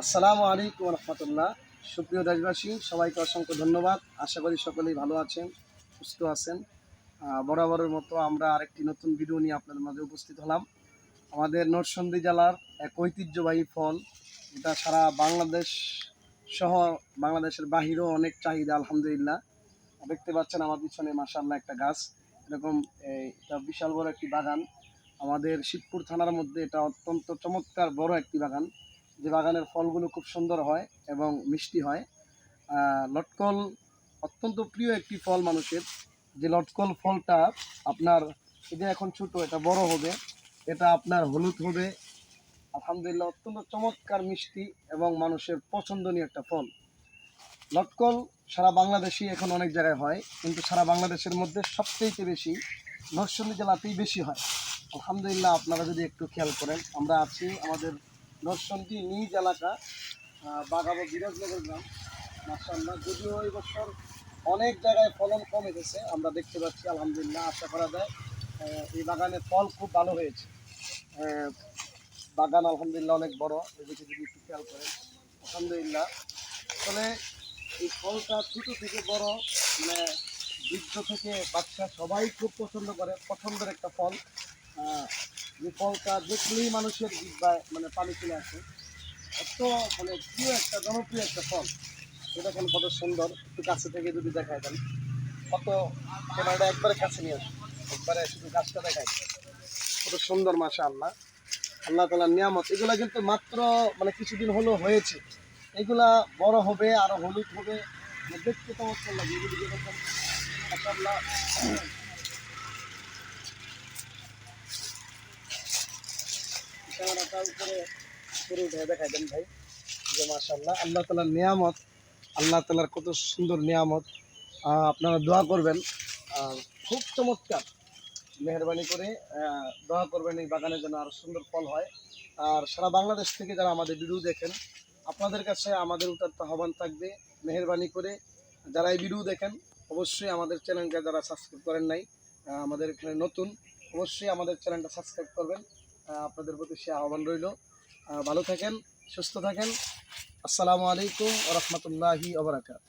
আসসালামু আলাইকুম রহমতুল্লাহ। সুপ্রিয় দেশবাসী, সবাইকে অসংখ্য ধন্যবাদ। আশা করি সকলেই ভালো আছেন, সুস্থ আছেন। বরাবরের মতো আমরা আরেকটি নতুন ভিডিও নিয়ে আপনাদের মাঝে উপস্থিত হলাম। আমাদের নরসন্দি জেলার এক ঐতিহ্যবাহী ফল। এটা সারা বাংলাদেশ সহ বাংলাদেশের বাহিরেও অনেক চাহিদা, আলহামদুলিল্লাহ। দেখতে পাচ্ছেন আমার পিছনে মাসাল্লাহ একটা গাছ। এরকম এটা বিশাল বড় একটি বাগান। আমাদের শিবপুর থানার মধ্যে এটা অত্যন্ত চমৎকার বড় একটি বাগান। যে বাগানের ফলগুলো খুব সুন্দর হয় এবং মিষ্টি হয়। লটকল অত্যন্ত প্রিয় একটি ফল মানুষের। যে লটকল ফলটা আপনার যে এখন ছোট, এটা বড় হবে, এটা আপনার হলুদ হবে। আলহামদুলিল্লাহ, অত্যন্ত চমৎকার মিষ্টি এবং মানুষের পছন্দনীয় একটা ফল। লটকল সারা বাংলাদেশই এখন অনেক জায়গায় হয়, কিন্তু সারা বাংলাদেশের মধ্যে সবচেয়ে বেশি নরসিংদী জেলাতেই বেশি হয়। আলহামদুলিল্লাহ, আপনারা যদি একটু খেয়াল করেন, আমরা আছি আমাদের নরসিংদী নিজ এলাকা বাগাবো বিরাজনগর গ্রাম। মার্শাল্লাহ যদিও এই বছর অনেক জায়গায় ফলন কম এসেছে, আমরা দেখতে পাচ্ছি, আলহামদুলিল্লাহ, আশা করা যায় এই বাগানে ফল খুব ভালো হয়েছে। বাগান আলহামদুলিল্লাহ অনেক বড়, এদিকে যদি একটু খেয়াল করেন, আলহামদুলিল্লাহ। আসলে এই ফলটা ছোট থেকে বড় মানে বৃদ্ধ থেকে বাচ্চা সবাই খুব পছন্দ করে, পছন্দের একটা ফল। যে ফলটা দেখলেই মানুষের মানে পানি চলে আসে। এত মানে প্রিয় একটা, জনপ্রিয় একটা ফল। এটা এখন কত সুন্দর। একটু কাছে থেকে যদি দেখায় দেন কত ক্যামেরাটা একবারে কাছে নিয়ে আসুন। একবারে শুধু গাছটা দেখায়। কত সুন্দর মাসা আল্লাহ আল্লাহ তালার নিয়ামত। এগুলা কিন্তু মাত্র মানে কিছুদিন হলো হয়েছে। এগুলা বড় হবে, আরও হলুদ হবে। মানে দেখতে চমৎকার লাগে। এগুলো দেখেন মাশাআল্লাহ। ভাই যে মাশাআল্লাহ আল্লাহ তালার নিয়ামত আল্লাহ তালার কত সুন্দর নিয়ামত আপনারা দোয়া করবেন খুব চমৎকার মেহরবানি করে দোয়া করবেন এই বাগানে যেন আরও সুন্দর ফল হয় আর সারা বাংলাদেশ থেকে যারা আমাদের ভিডিও দেখেন আপনাদের কাছে আমাদের উত্তর আহ্বান থাকবে মেহরবানি করে যারা এই ভিডিও দেখেন অবশ্যই আমাদের চ্যানেলকে যারা সাবস্ক্রাইব করেন নাই আমাদের এখানে নতুন, অবশ্যই আমাদের চ্যানেলটা সাবস্ক্রাইব করবেন। আপনাদের প্রতি সে আহ্বান রইল। ভালো থাকেন সুস্থ থাকেন। আসসালামু আলাইকুম রহমতুল্লাহি ওবরাকাত